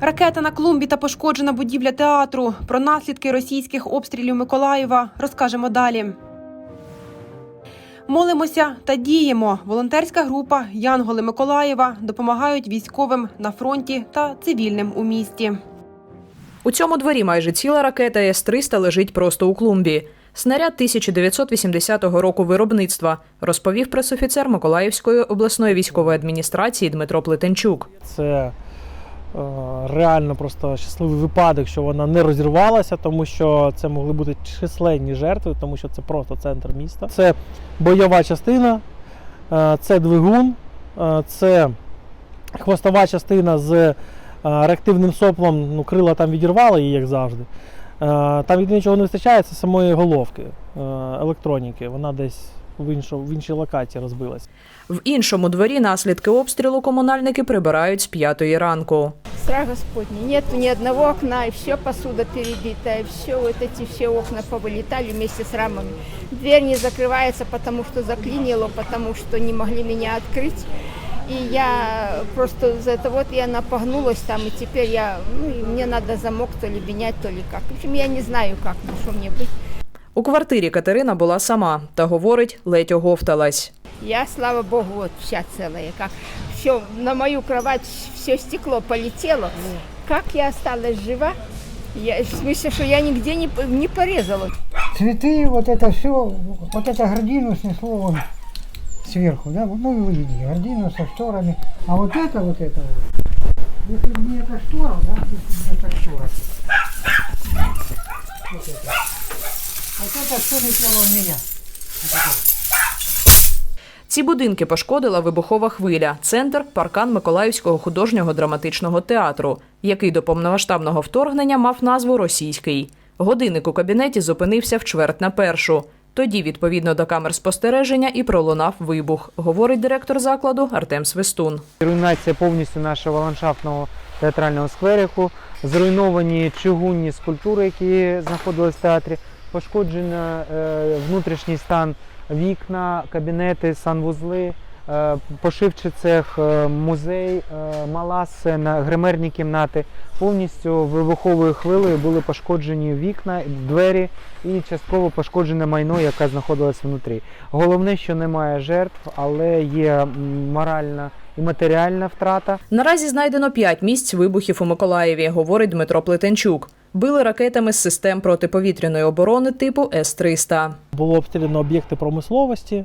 Ракета на клумбі та пошкоджена будівля театру. Про наслідки російських обстрілів Миколаєва розкажемо далі. Молимося та діємо. Волонтерська група Янголи Миколаєва допомагають військовим на фронті та цивільним у місті. У цьому дворі майже ціла ракета С-300 лежить просто у клумбі. Снаряд 1980 року виробництва, розповів пресофіцер Миколаївської обласної військової адміністрації Дмитро Плетенчук. Це реально просто щасливий випадок, що вона не розірвалася, тому що це могли бути численні жертви, тому що це просто центр міста. Це бойова частина, е, це двигун, е, це хвостова частина з е, реактивним соплом. Ну, крила там відірвали її, як завжди. Е, Там від нічого не вистачає, це самої головки е, електроніки. Вона десь в, іншу, в іншій локації розбилась. В іншому дворі наслідки обстрілу комунальники прибирають з п'ятої ранку. Страх Господний. Нету ни одного окна, и все посуда перебита, и все вот эти все окна повылетали вместе с рамами. Дверь не закрывается, потому что заклинило, потому что не могли меня открыть. И я просто за это вот я напогнулась там, и теперь я, ну, и мне надо замок то ли менять, то ли как. В общем, я не знаю как, ну, что мне быть. У квартирі Катерина була сама та говорить, ледь оговталась. Я, слава богу, вот вся целая. Как все на мою кровать все стекло полетело. Как я осталась жива? Я, в смысле, что я нигде не, п- не порезала. Цветы, вот это все, вот это гордину снесло вон сверху, да, ну и вы видите, гордину со шторами. А вот это, вот это вот, если бы не эта штора, да, если бы не эта штора, вот это, вот это все летело в меня. Ці будинки пошкодила вибухова хвиля, центр паркан Миколаївського художнього драматичного театру, який до повномасштабного вторгнення мав назву Російський. Годинник у кабінеті зупинився в чверть на першу. Тоді, відповідно до камер спостереження, і пролунав вибух, говорить директор закладу Артем Свистун. Руйнація повністю нашого ландшафтного театрального скверику, зруйновані чугунні скульптури, які знаходились в театрі, пошкоджено е, внутрішній стан вікна, кабінети, санвузли, е, пошивчий цех, е, музей, е, мала сцена, гримерні кімнати. Повністю вибуховою хвилею були пошкоджені вікна, двері і частково пошкоджене майно, яке знаходилось внутрі. Головне, що немає жертв, але є моральна і матеріальна втрата. Наразі знайдено п'ять місць вибухів у Миколаєві, говорить Дмитро Плетенчук. Били ракетами з систем протиповітряної оборони типу С-300. Було обстріляно об'єкти промисловості.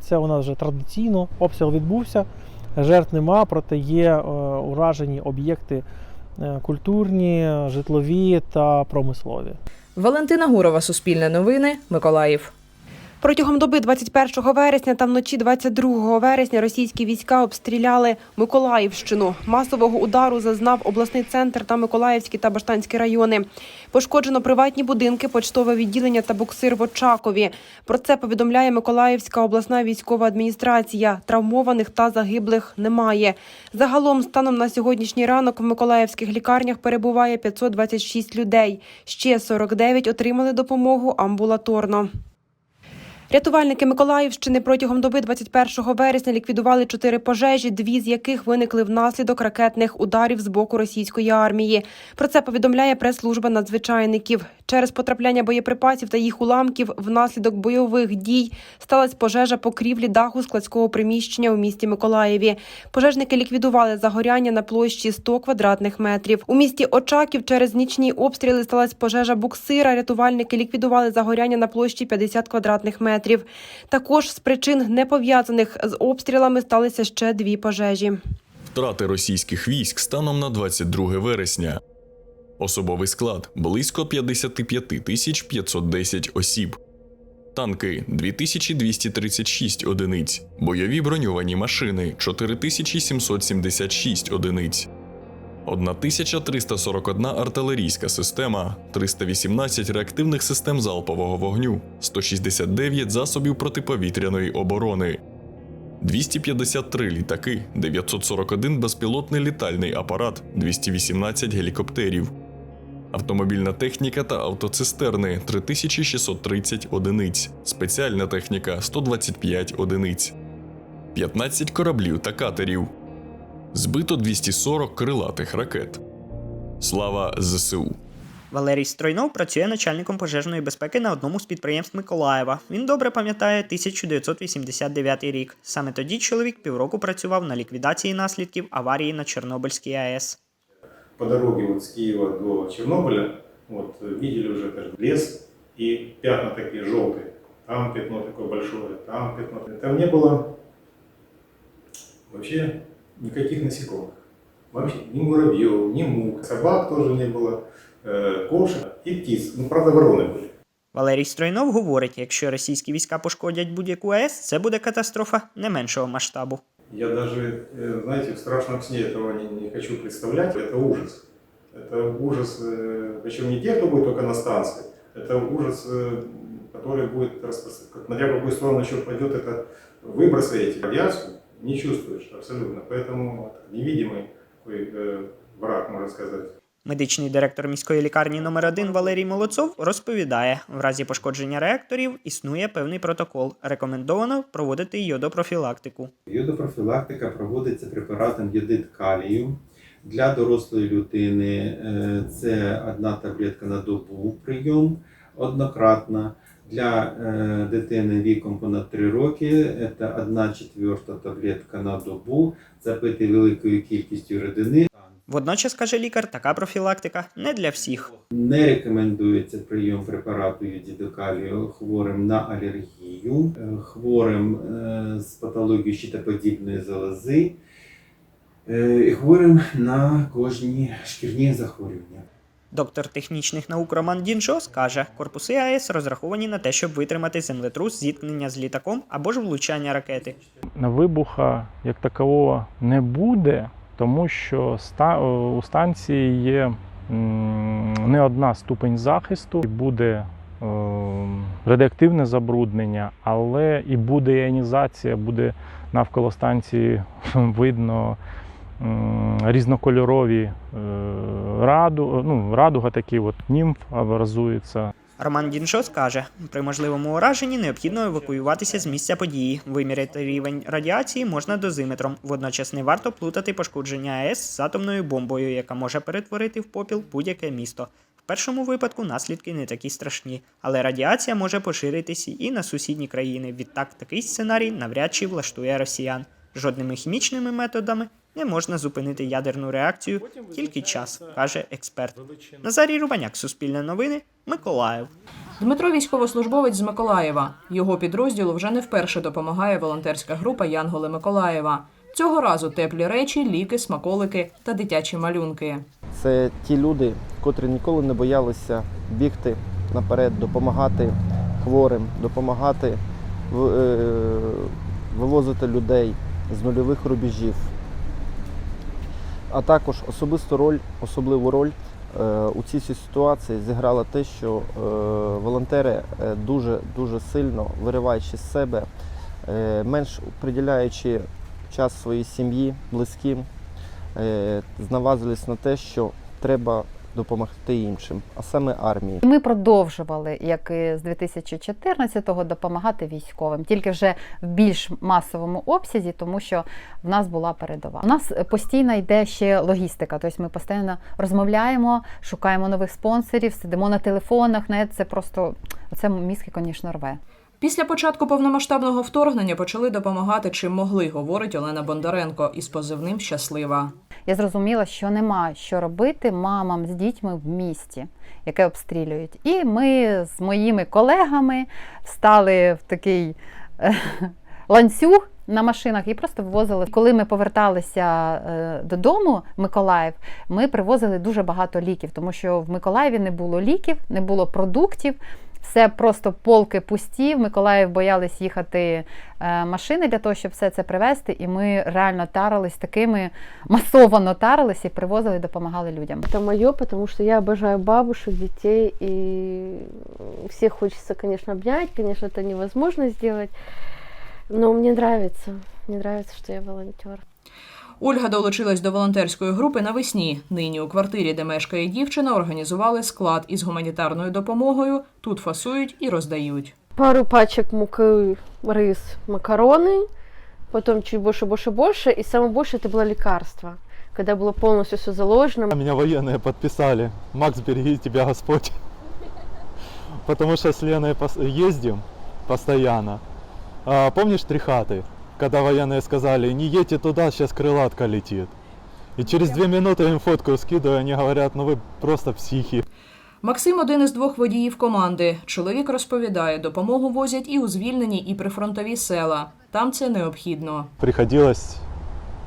Це у нас вже традиційно. Обстріл відбувся, жертв нема, проте є е, уражені об'єкти е, культурні, житлові та промислові. Валентина Гурова, Суспільне новини, Миколаїв. Протягом доби 21 вересня та вночі 22 вересня російські війська обстріляли Миколаївщину. Масового удару зазнав обласний центр та Миколаївський та Баштанські райони. Пошкоджено приватні будинки, почтове відділення та буксир в Очакові. Про це повідомляє Миколаївська обласна військова адміністрація. Травмованих та загиблих немає. Загалом, станом на сьогоднішній ранок в миколаївських лікарнях перебуває 526 людей. Ще 49 отримали допомогу амбулаторно. Рятувальники Миколаївщини протягом доби 21 вересня ліквідували чотири пожежі, дві з яких виникли внаслідок ракетних ударів з боку російської армії. Про це повідомляє прес-служба надзвичайників. Через потрапляння боєприпасів та їх уламків внаслідок бойових дій сталася пожежа покрівлі даху складського приміщення у місті Миколаєві. Пожежники ліквідували загоряння на площі 100 квадратних метрів. У місті Очаків через нічні обстріли сталася пожежа буксира. Рятувальники ліквідували загоряння на площі 50 квадратних метрів. Також з причин не пов'язаних з обстрілами сталися ще дві пожежі. Втрати російських військ станом на 22 вересня. Особовий склад близько 55 тисяч 510 осіб. Танки 2236 одиниць. Бойові броньовані машини 4776 одиниць. 1341 артилерійська система, 318 реактивних систем залпового вогню, 169 засобів протиповітряної оборони, 253 літаки, 941 безпілотний літальний апарат, 218 гелікоптерів, автомобільна техніка та автоцистерни 3630 одиниць, спеціальна техніка 125 одиниць, 15 кораблів та катерів, збито 240 крилатих ракет. Слава ЗСУ! Валерій Стройнов працює начальником пожежної безпеки на одному з підприємств Миколаєва. Він добре пам'ятає 1989 рік. Саме тоді чоловік півроку працював на ліквідації наслідків аварії на Чорнобильській АЕС. по дороге вот с Киева до Чернобыля, вот, э, видели уже это лес и пятна такие желтые. Там пятно такое большое, там пятно. Там не было вообще никаких насекомых. Вообще ни муравьев, ни мух. Собак тоже не было, э, кошек и птиц. Ну, правда, вороны были. Валерій Стройнов говорить, якщо російські війська пошкодять будь-яку АЕС, це буде катастрофа не меншого масштабу. Я даже, э, знаете, в страшном сне этого не, не хочу представлять. Это ужас. Это ужас, э, причем не те, кто будет только на станции. Это ужас, э, который будет распространяться. Как на какую сторону еще пойдет, это выбросы эти. Радиацию не чувствуешь абсолютно. Поэтому это невидимый такой, э, враг, можно сказать. Медичний директор міської лікарні номер 1 Валерій Молодцов розповідає, в разі пошкодження реакторів існує певний протокол. Рекомендовано проводити йодопрофілактику. Йодопрофілактика проводиться препаратом йодид калію. Для дорослої людини е, це одна таблетка на добу прийом однократна. Для е, дитини віком понад 3 роки це одна четверта таблетка на добу. Це пити великою кількістю рідини. Водночас, каже лікар, така профілактика не для всіх. Не рекомендується прийом препарату йодиду калію хворим на алергію, е, хворим е, з патологією щитоподібної залози, і хворим на кожні шкірні захворювання. Доктор технічних наук Роман Діншос каже, корпуси АЕС розраховані на те, щоб витримати землетрус, зіткнення з літаком або ж влучання ракети. На Вибуха як такового не буде, тому що у станції є не одна ступень захисту, буде е, радіоактивне забруднення, але і буде іонізація, буде навколо станції видно різнокольорові е, раду, ну, радуга, такі от німф образується. Роман Діншос каже, при можливому ураженні необхідно евакуюватися з місця події. Виміряти рівень радіації можна дозиметром. Водночас не варто плутати пошкодження АЕС з атомною бомбою, яка може перетворити в попіл будь-яке місто. В першому випадку наслідки не такі страшні, але радіація може поширитися і на сусідні країни. Відтак такий сценарій навряд чи влаштує росіян. Жодними хімічними методами не можна зупинити ядерну реакцію, тільки час, каже експерт. Назарій Рубаняк, Суспільне новини, Миколаїв. Дмитро військовослужбовець з Миколаєва. Його підрозділу вже не вперше допомагає волонтерська група Янголи Миколаєва. Цього разу теплі речі, ліки, смаколики та дитячі малюнки. Це ті люди, котрі ніколи не боялися бігти наперед, допомагати хворим, допомагати в- е, вивозити людей з нульових рубежів. А також особисту роль, особливу роль е, у цій ситуації зіграло те, що е, волонтери е, дуже дуже сильно вириваючи з себе, менш приділяючи час своїй сім'ї, близьким, знавазились на те, що треба допомогти іншим, а саме армії. Ми продовжували, як і з 2014-го, допомагати військовим, тільки вже в більш масовому обсязі, тому що в нас була передова. У нас постійно йде ще логістика, тобто ми постійно розмовляємо, шукаємо нових спонсорів, сидимо на телефонах. Не це просто це мізки, звісно, рве. Після початку повномасштабного вторгнення почали допомагати чим могли, говорить Олена Бондаренко із позивним Щаслива. Я зрозуміла, що нема що робити мамам з дітьми в місті, яке обстрілюють. І ми з моїми колегами стали в такий е, ланцюг на машинах і просто вивозили. Коли ми поверталися е, додому, Миколаїв, ми привозили дуже багато ліків, тому що в Миколаєві не було ліків, не було продуктів. Все просто полки пусті. В Миколаїв боялись їхати е, машини для того, щоб все це привезти. І ми реально тарились такими масово тарились і привозили, допомагали людям. Это мое, потому что я обожаю бабушек, детей, и всех хочется, конечно, обнять, конечно, это невозможно сделать, но мне нравится, мне нравится, что я волонтер. Ольга долучилась до волонтерської групи навесні. Нині у квартирі, де мешкає дівчина, організували склад із гуманітарною допомогою. Тут фасують і роздають. Пару пачек муки, рис, макароны, потом чуть больше, больше, больше, и самое больше это было лекарство, когда было полностью все заложено. Меня военные подписали. Макс, береги тебя Господь. Потому что с Леной пос- ездим постоянно. А, помнишь три хаты? Когда военные сказали, не едьте туда, сейчас крылатка летит. И через две минуты я им фотку скидываю, они говорят, ну вы просто психи. Максим один із двох водіїв команди. Чоловік розповідає, допомогу возять і у звільнені, і прифронтові села. Там це необхідно. Приходилось,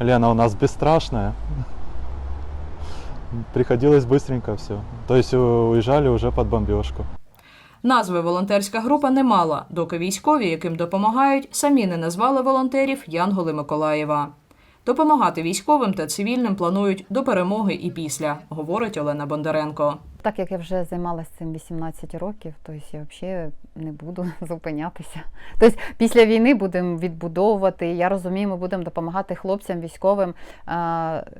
Лена у нас бесстрашная, приходилось быстренько все. То есть у- уезжали уже под бомбежку. Назви волонтерська група не мала, доки військові, яким допомагають, самі не назвали волонтерів Янголи Миколаєва. Допомагати військовим та цивільним планують до перемоги і після, говорить Олена Бондаренко. Так як я вже займалася цим 18 років, то я взагалі не буду зупинятися. Тобто після війни будемо відбудовувати. Я розумію, ми будемо допомагати хлопцям, військовим,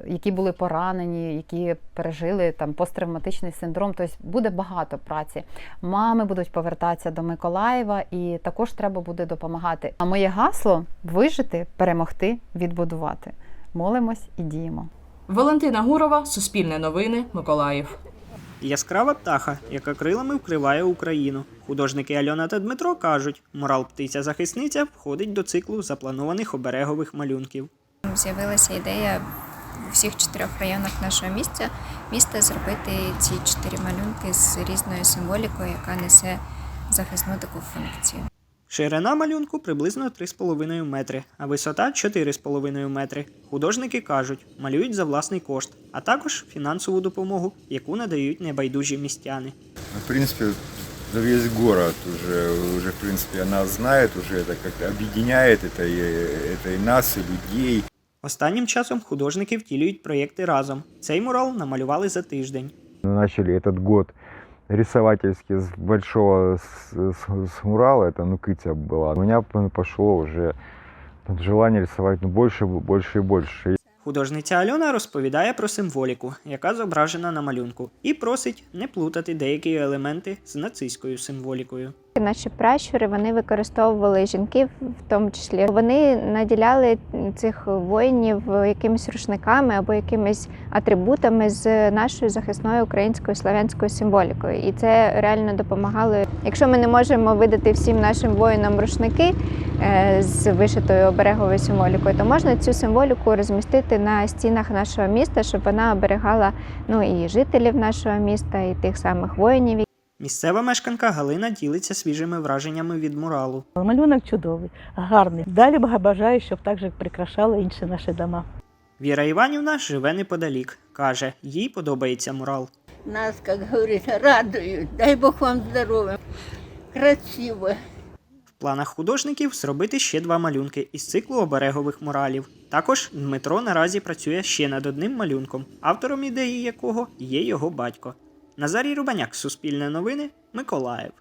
які були поранені, які пережили там посттравматичний синдром. Тобто буде багато праці. Мами будуть повертатися до Миколаєва, і також треба буде допомагати. А моє гасло вижити, перемогти, відбудувати. Молимось і діємо. Валентина Гурова, Суспільне новини, Миколаїв. Яскрава птаха, яка крилами вкриває Україну. Художники Альона та Дмитро кажуть, мурал птиця-захисниця входить до циклу запланованих оберегових малюнків. З'явилася ідея у всіх чотирьох районах нашого міста, міста зробити ці чотири малюнки з різною символікою, яка несе захисну таку функцію. Ширина малюнку приблизно 3,5 метри, а висота 4,5 метри. Художники кажуть, малюють за власний кошт, а також фінансову допомогу, яку надають небайдужі містяни. В принципе, да весь город уже, уже в принципе, нас знает, уже это как-то объединяет, это и, это и нас, и людей. Останнім часом художники втілюють проєкти разом. Цей мурал намалювали за тиждень. Мы начали этот год рисовательски с большого с, с- с мурала, это ну кытя была. У меня п- пошло уже желание рисовать ну, больше, больше и больше. Художниця Альона розповідає про символіку, яка зображена на малюнку, і просить не плутати деякі елементи з нацистською символікою. Наші пращури вони використовували жінки, в тому числі вони наділяли цих воїнів якимись рушниками або якимись атрибутами з нашою захисною українською славянською символікою. І це реально допомагало. Якщо ми не можемо видати всім нашим воїнам рушники е, з вишитою обереговою символікою, то можна цю символіку розмістити на стінах нашого міста, щоб вона оберегала ну і жителів нашого міста, і тих самих воїнів, Місцева мешканка Галина ділиться свіжими враженнями від муралу. Малюнок чудовий, гарний. Далі бажаю, щоб так же прикрашали інші наші дома. Віра Іванівна живе неподалік. Каже, їй подобається мурал. Нас, как говорится, радуют. Дай Бог вам здоровья. Красиво. В планах художників зробити ще два малюнки із циклу оберегових муралів. Також Дмитро наразі працює ще над одним малюнком, автором ідеї якого є його батько. Назарій Рубаняк, Суспільне новини, Миколаїв.